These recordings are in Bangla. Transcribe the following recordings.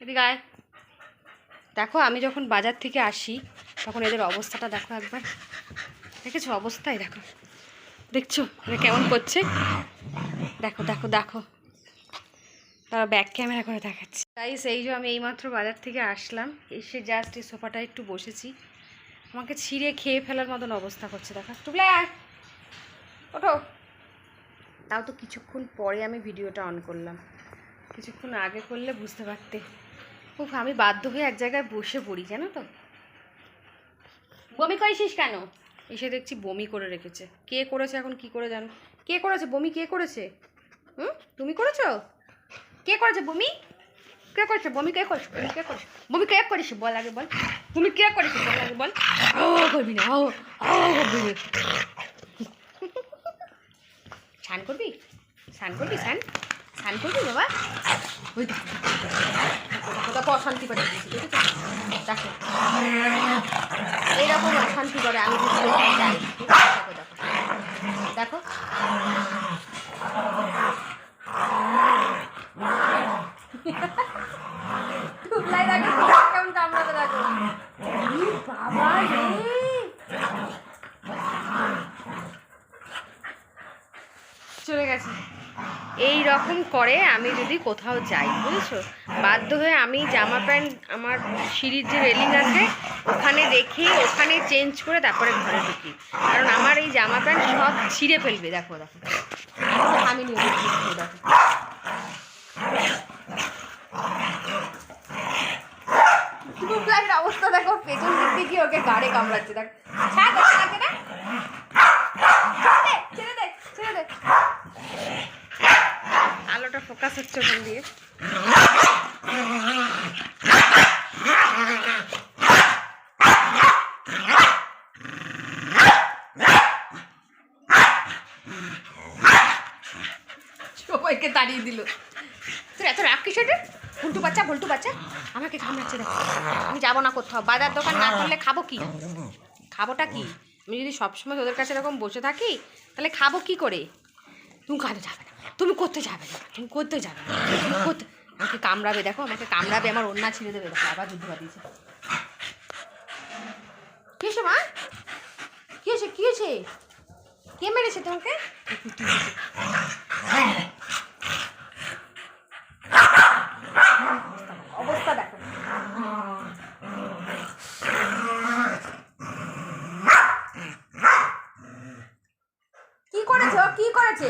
এদিকে আয়। দেখো, আমি যখন বাজার থেকে আসি, তখন এদের অবস্থাটা দেখো একবার। দেখেছ? অবস্থায় দেখো। দেখছ? এরা কেমন করছে? দেখো দেখো দেখো। তারা ব্যাক ক্যামেরা করে দেখাচ্ছে। তাই সেই যে আমি এইমাত্র বাজার থেকে আসলাম। এসে জাস্ট এই সোফাটা একটু বসেছি। আমাকে ছিঁড়ে খেয়ে ফেলার মতন অবস্থা করছে, দেখো। টুকলে ওঠো। তাও তো কিছুক্ষণ পরে আমি ভিডিওটা অন করলাম। কিছুক্ষণ আগে করলে বুঝতে পারতে। উফ আমি বাধ্য হয়ে এক জায়গায় বসে পড়ি জানো তো। বমি করেছিস কেন? এসে দেখছি বমি করে রেখেছে। কে করেছে এখন কি করে জানো? কে করেছে? বমি কে করেছে? হুম? তুমি করেছ? কে করেছে বমি? কে করেছে? বমি কে করেছে? বমি কে করেছে? বমি কে করেছে? বল আগে বল। তুমি কে করেছে? বল আগে বল। ও করবি না ও ও করবি না। স্নান করবি? স্নান করবি স্নান? স্নান করবি বাবা? ওই অশান্তি করে দিয়েছি দেখেছ দেখো। এইরকম অশান্তি করে আমি দেখো কেমন দেখো চলে গেছে। এই রকম করে আমি যদি কোথাও যাই, বুঝেছ? বাধ্য হয়ে আমি জামা প্যান্ট, আমার সিঁড়ির যে রেলিং আছে, ওখানে রেখে ওখানে চেঞ্জ করে তারপরে ঘরে ঢুকি। কারণ আমার এই জামা প্যান্ট সব ছিঁড়ে ফেলবে, দেখো দেখো। আমি নিয়ে দেখো। অবস্থা দেখো, পেছন দিক থেকে ওকে গাড়ে কামড়াচ্ছে দেখো ছাড় দে, ছাড় দে না ছেড়ে দে, ছেড়ে দে ছেড়ে দে আলোটা ফোকাস হচ্ছে ওখান দিয়ে। সবাইকে তাড়িয়ে দিল। তোর এত রাগ কিসের? ভুলটু বাচ্চা ভুলটু বাচ্চা। আমাকে কামড়াচ্ছে দেখো। আমি যাব না কোথাও। বাজার দোকান না করলে খাব কি? খাবোটা কি? আমি যদি সবসময় তোদের কাছে এরকম বসে থাকি, তাহলে খাব কি করে? তুমি কাজে যাবে না। তুমি করতে যাবে না। তুমি করতে যাবে না। তুমি করতে আমাকে কামড়াবে, দেখো, আমাকে কামড়াবে, আমার অন্যা ছিঁড়ে দেবে। দেখো আবার যুদ্ধ বাদিয়েছে কি হয়েছে, মা? কি হয়েছে কি হয়েছে? কে মেরেছে তোমাকে? অবস্থা কি করেছে কি করেছে?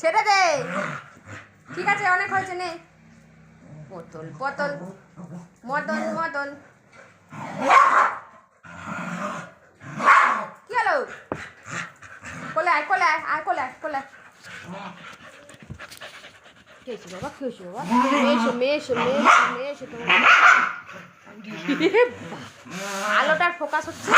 ছেড়ে দে। ঠিক আছে, অনেক হয়েছে, নে। পতল পতল মদন মদন। কি হলো? কোলে আয় কোলে আয় আয়, কোলে আয়, কোলে বাবা বাবা? আলোটার ফোকাস হচ্ছে।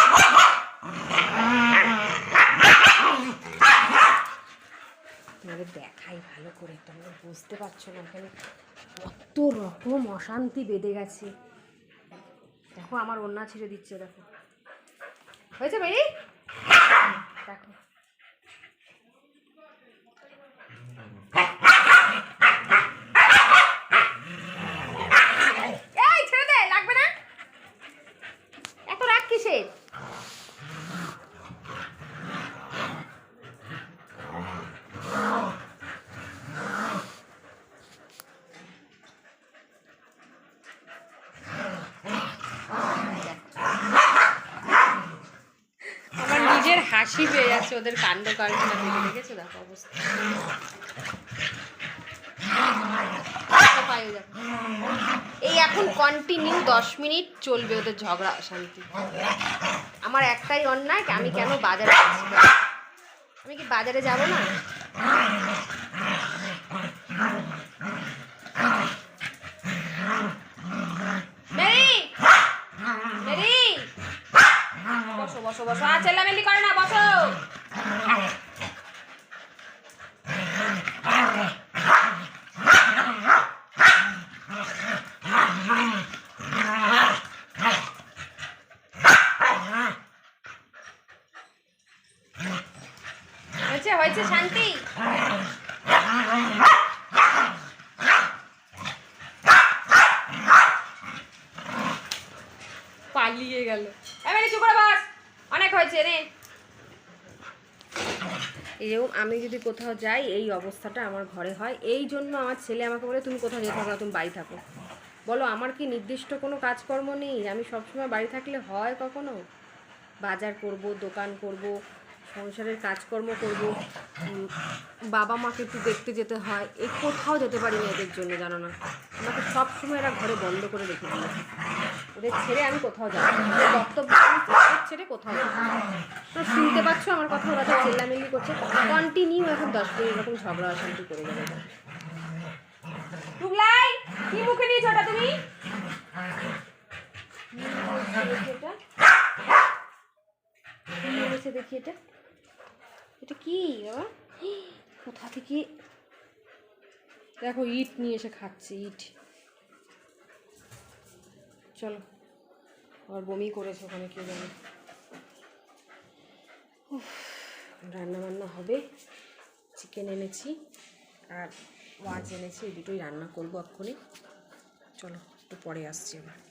তোমাদের দেখাই, ভালো করে। তোমরা বুঝতে পারছ না এখানে কত রকম অশান্তি বেঁধে গেছে। দেখো, আমার অন্যা ছেড়ে দিচ্ছে, দেখো। হয়েছে, ভাই? দেখো এই ছেড়ে দে লাগবে না এত রাগ কিসের আমার নিজের হাসি পেয়ে যাচ্ছে, ওদের কাণ্ড কারখানা দেখে দেখেছ? দেখো অবস্থা। এই এখন কন্টিনিউ দশ মিনিট চলবে ওদের ঝগড়া অশান্তি আমার একটাই অন্যায় আমি কেন বাজারে আমি কি বাজারে যাব না? চেল্লামেল্লি করে না বসো। শান্তি। পালিয়ে গেল এবারে চুপ করে বস অনেক হয়েছে এরকম আমি যদি কোথাও যাই, এই অবস্থাটা আমার ঘরে হয়। এই জন্য আমার ছেলে আমাকে বলে, তুমি কোথাও যেতে থাকো তুমি বাড়ি থাকো। বলো, আমার কি নির্দিষ্ট কোনো কাজকর্ম নেই? আমি সবসময় বাড়ি থাকলে হয় কখনো? বাজার করব, দোকান করব, সংসারের কাজকর্ম করব। বাবা মাকে একটু দেখতে যেতে হয়। এই কোথাও যেতে পারি না এদের জন্য, জানো না। আমাকে সবসময় এরা ঘরে বন্ধ করে রেখে দিয়েছে। ওদের ছেড়ে আমি কোথাও যাব। বক্তব্য ছেড়ে কোথাও তো শুনতে পাচ্ছ আমার কথা, ওরা তো চেল্লামেল্লি করছে। কন্টিনিউ এখন দশ মিনিট এরকম ঝগড়া অশান্তি করে যাবে টুকলাই কি মুখে নিয়েছো ওটা তুমি? দেখি এটা। এটা কি কোথা থেকে? দেখো, ইট নিয়ে এসে খাচ্ছে, ইট। চলো আবার বমি করেছে ওখানে, কে জানে। রান্না বান্না হবে। চিকেন এনেছি আর মাছ এনেছি, এই দুটোই রান্না করব এক্ষুনি। চলো, একটু পরে আসছি এবার।